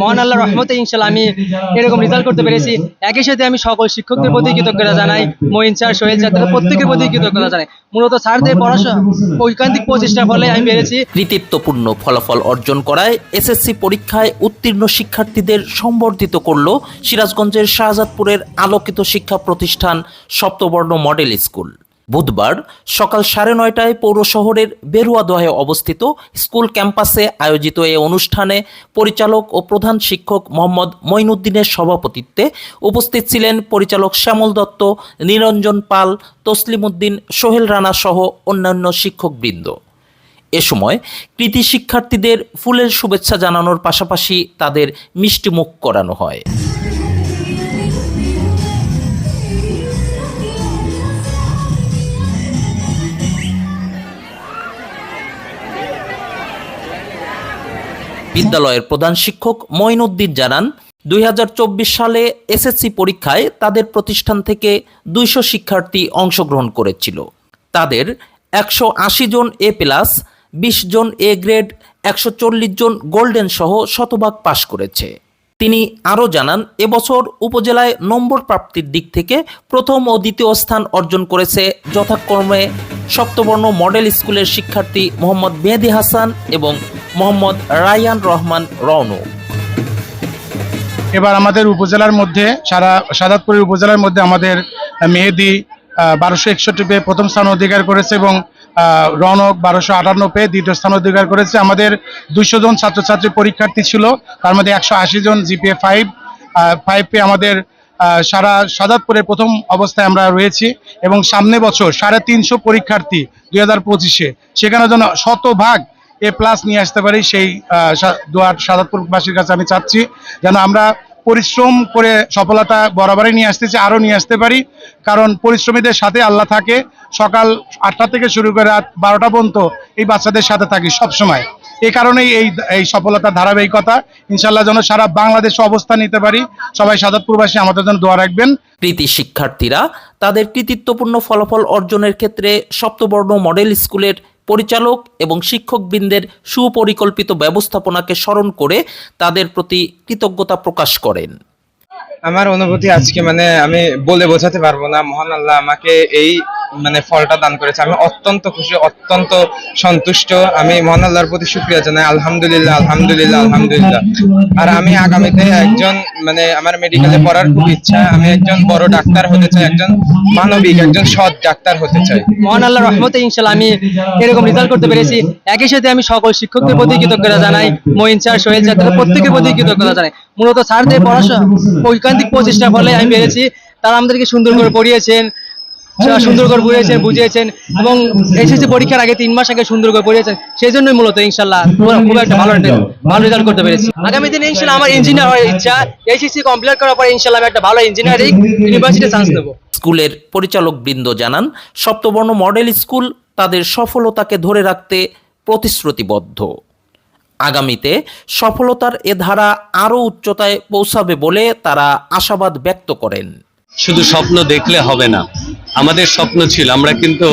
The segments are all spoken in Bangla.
মহান আল্লাহ রহমতে ইনশাল্লাহ আমি এরকম রেজাল্ট করতে পেরেছি। একই সাথে আমি সকল শিক্ষকদের প্রতি কৃতজ্ঞতা জানাই, মঈন স্যার সোহেল স্যার, তাদের প্রত্যেকের প্রতি কৃতজ্ঞতা জানাই। মূলত স্যারদের পড়াশোনা ঐকান্তিক প্রচেষ্টার ফলে আমি পেরেছি। কৃতিত্বপূর্ণ ফলাফল অর্জন করায় এসএসসি পরীক্ষায় উত্তীর্ণ শিক্ষার্থীদের সম্বর্ধিত করল সিরাজগঞ্জের শাহজাদপুরের আলোকিত শিক্ষা প্রতিষ্ঠান সপ্তবর্ণ মডেল স্কুল। বুধবার সকাল সাড়ে নয়টায় পৌর শহরের বেরুয়াদহে অবস্থিত স্কুল ক্যাম্পাসে আয়োজিত এই অনুষ্ঠানে পরিচালক ও প্রধান শিক্ষক মোহাম্মদ মঈনুদ্দিনের সভাপতিত্বে উপস্থিত ছিলেন পরিচালক শ্যামল দত্ত, নিরঞ্জন পাল তসলিম উদ্দিন সোহেল রানা সহ অন্যান্য শিক্ষকবৃন্দ। এ সময় কৃতি শিক্ষার্থীদের ফুলের শুভেচ্ছা জানানোর পাশাপাশি তাদের মিষ্টিমুখ করানো হয়। বিদ্যালয়ের প্রধান শিক্ষক মঈনুদ্দিন জানান, দুই হাজার চব্বিশ সালে এসএসসি পরীক্ষায় তাদের প্রতিষ্ঠান থেকে দুইশো শিক্ষার্থী অংশগ্রহণ করেছিল। তাদের একশো আশি জন এ প্লাস, বিশ জন এ গ্রেড, একশো চল্লিশ জন গোল্ডেন সহ শতভাগ পাশ করেছে। তিনি আরও জানান, এবছর উপজেলায় নম্বর প্রাপ্তির দিক থেকে প্রথম ও দ্বিতীয় স্থান অর্জন করেছে যথাক্রমে সপ্তবর্ণ মডেল স্কুলের শিক্ষার্থী মোহাম্মদ মেহেদি হাসান এবং মোহাম্মদ রায়ান রহমান রওনক এবার আমাদের উপজেলার মধ্যে, সারা সাদাতপুরের উপজেলার মধ্যে আমাদের মেহেদি বারোশো একষট্টি পেয়ে প্রথম স্থান অধিকার করেছে এবং রনক বারোশো আটান্ন পেয়ে দ্বিতীয় স্থান অধিকার করেছে। আমাদের দুশো জন ছাত্রছাত্রী পরীক্ষার্থী ছিল, তার মধ্যে একশো আশি জন জিপিএ ফাইভ ফাইভ পেয়ে আমাদের সারা সাদাতপুরে প্রথম অবস্থায় আমরা রয়েছি এবং সামনে বছর সাড়ে তিনশো পরীক্ষার্থী দুই হাজার পঁচিশে। সেখানে যেন শতভাগ এ প্লাস নিয়ে আসতে পারি, সেই দুয়ার সাদাতপুরবাসীর কাছে আমি চাচ্ছি যেন আমরা পরিশ্রম করে সফলতা বরাবরই নিয়ে আসতেছি আরও নিয়ে আসতে পারি। কারণ পরিশ্রমীদের সাথে আল্লাহ থাকে, সকাল আটটা থেকে শুরু করে রাত বারোটা পর্যন্ত এই বাচ্চাদের সাথে থাকি সব সময় এই কারণেই এই এই সফলতার ধারাবাহিকতা। ইনশাল্লাহ যেন সারা বাংলাদেশে অবস্থান নিতে পারি। সবাই সাদাতপুরবাসী, আমাদের জন্য দোয়া রাখবেন। কৃতি শিক্ষার্থীরা, তাদের কৃতিত্বপূর্ণ ফলাফল অর্জনের ক্ষেত্রে সপ্তবর্ণ মডেল স্কুলের পরিচালক এবং শিক্ষকবৃন্দের সুপরিকল্পিত ব্যবস্থাপনাকে স্মরণ করে তাদের প্রতি কৃতজ্ঞতা প্রকাশ করেন। আমার অনুভূতি আজকে মানে আমি বলে বোঝাতে পারব না, মহান আল্লাহ আমাকে এই মানে ফলটা দান করেছে। আমি অত্যন্ত খুশি, অত্যন্ত সন্তুষ্ট। আমি মহান আল্লাহর প্রতি শুক্রিয়া জানাই। আলহামদুলিল্লাহ আলহামদুলিল্লাহ আলহামদুলিল্লাহ। আর আমি আগামীতে একজন মানে আমার মেডিকেলে পড়ার খুব ইচ্ছা। আমি একজন বড় ডাক্তার হতে চাই, একজন মানবিক, একজন সৎ ডাক্তার হতে চাই। মহান আল্লাহ রহমতে ইনশাল্লাহ আমি এরকম রেজাল্ট করতে পেরেছি। একই সাথে আমি সকল শিক্ষকদের প্রতি কৃতজ্ঞতা জানাই, মঈন স্যার, সোহেল স্যার প্রত্যেকের প্রতি কৃতজ্ঞতা জানাই। মূলত স্যারদের পড়াশোনা ঐকান্তিক প্রচেষ্টার ফলে আমি পেরেছি। তারা আমাদেরকে সুন্দর করে পড়িয়েছেন। সুন্দর করে বুঝিয়েছেন বুঝিয়েছেন এবং এসএসসি পরীক্ষার আগে তিন মাস আগে সুন্দর করে পড়িয়েছেন সেই জন্যই মূলত ইনশাল্লাহ খুব একটা ভালো একটা- ভালো রেজাল্ট করতে পেরেছি। আগামী দিনে ইনশাল্লাহ আমার ইঞ্জিনিয়ার হওয়ার ইচ্ছা এইচএসসি কমপ্লিট করার পরে ইনশাল্লাহ আমি একটা ভালো ইঞ্জিনিয়ারিং ইউনিভার্সিটি চান্স নেব। স্কুলের পরিচালক বৃন্দ জানান সপ্তবর্ণ মডেল স্কুল তাদের সফলতাকে ধরে রাখতে প্রতিশ্রুতিবদ্ধ। আগামীতে সফলতার এ ধারা আরও উচ্চতায় পৌঁছাবে বলে তারা আশাবাদ ব্যক্ত করেন। শুধু স্বপ্ন দেখলে হবে না। আমাদের স্বপ্ন ছিল, আমরা কিন্তু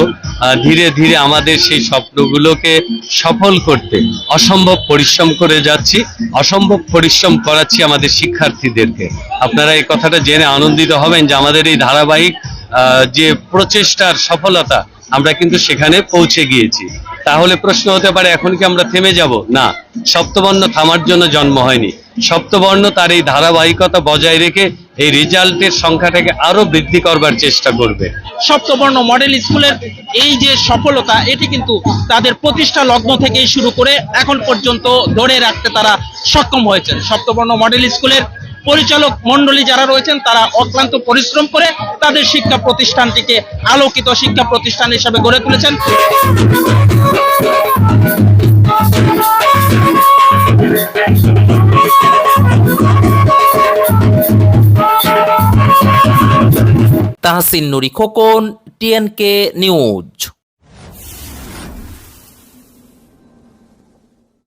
ধীরে ধীরে আমাদের সেই স্বপ্নগুলোকে সফল করতে, অসম্ভব পরিশ্রম করে যাচ্ছি, অসম্ভব পরিশ্রম করাচ্ছি আমাদের শিক্ষার্থীদেরকে। আপনারা এই কথাটা জেনে আনন্দিত হবেন যে আমাদের এই ধারাবাহিক যে প্রচেষ্টার সফলতা, আমরা কিন্তু সেখানে পৌঁছে গিয়েছি। তাহলে প্রশ্ন হতে পারে, এখন কি আমরা থেমে যাব? না, সপ্তবর্ণ থামার জন্য জন্ম হয়নি। সপ্তবর্ণ তার এই ধারাবাহিকতা বজায় রেখে এই রেজাল্টের সংখ্যাটাকে আরও বৃদ্ধি করবার চেষ্টা করবে। সপ্তবর্ণ মডেল স্কুলের এই যে সফলতা, এটি কিন্তু তাদের প্রতিষ্ঠা লগ্ন থেকেই শুরু করে এখন পর্যন্ত ধরে রাখতে তারা সক্ষম হয়েছেন। সপ্তবর্ণ মডেল স্কুলের পরিচালক মন্ডলী যারা রয়েছেন, তারা অক্লান্ত পরিশ্রম করে তাদের শিক্ষা প্রতিষ্ঠানটিকে আলোকিত শিক্ষা প্রতিষ্ঠান হিসাবে গড়ে তুলেছেন। Tahsin Nuri Khokon TNK news.